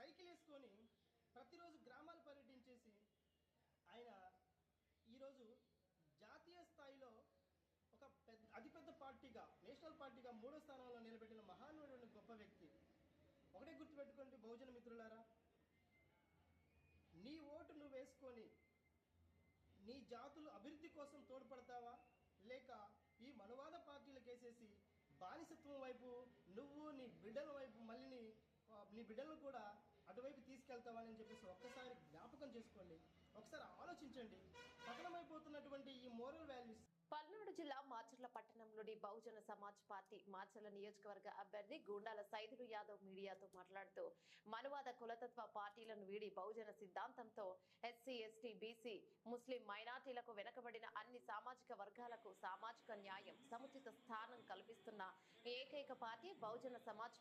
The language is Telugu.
సైకిల్ వేసుకొని ప్రతిరోజు గ్రామాలు పర్యటించేసి ఆయన ఈరోజు జాతీయ స్థాయిలో ఒక పెద్ద అతిపెద్ద పార్టీగా నేషనల్ పార్టీగా మూడో స్థానంలో నిలబెట్టిన మహానుడు గొప్ప వ్యక్తి. ఒకటే గుర్తుపెట్టుకోండి బహుజన మిత్రులారా. నీ ఓటు నువ్వు వేసుకొని నీ జాతులు అభివృద్ధి కోసం తోడ్పడతావా? లేక ఈ మనువాద పార్టీలకు వేసేసి బానిసత్వం వైపు నువ్వు నీ బిడ్డల వైపు మళ్ళీ నీ నీ బిడ్డలను కూడా అటువైపు తీసుకెళ్తావా చెప్పేసి ఒక్కసారి జ్ఞాపకం చేసుకోండి. ఒకసారి ఆలోచించండి. పతనమైపోతున్నటువంటి ఈ మోరల్ వాల్యూస్ పల్నాడు జిల్లా మాచర్ల పట్టణంలోని బహుజన సమాజ్ పార్టీ మాచర్ల నియోజకవర్గ అభ్యర్థి గూండాల సైదులు యాదవ్ మీడియాతో మాట్లాడుతూ మనువాద కులతత్వ పార్టీలను వీడి బహుజన సిద్ధాంతంతో ఎస్సీ ఎస్టీ బీసీ ముస్లిం మైనార్టీలకు వెనకబడిన అన్ని సామాజిక వర్గాలకు సామాజిక న్యాయం సముచిత స్థానం కల్పిస్తున్న ఏకైక పార్టీ బహుజన సమాజ్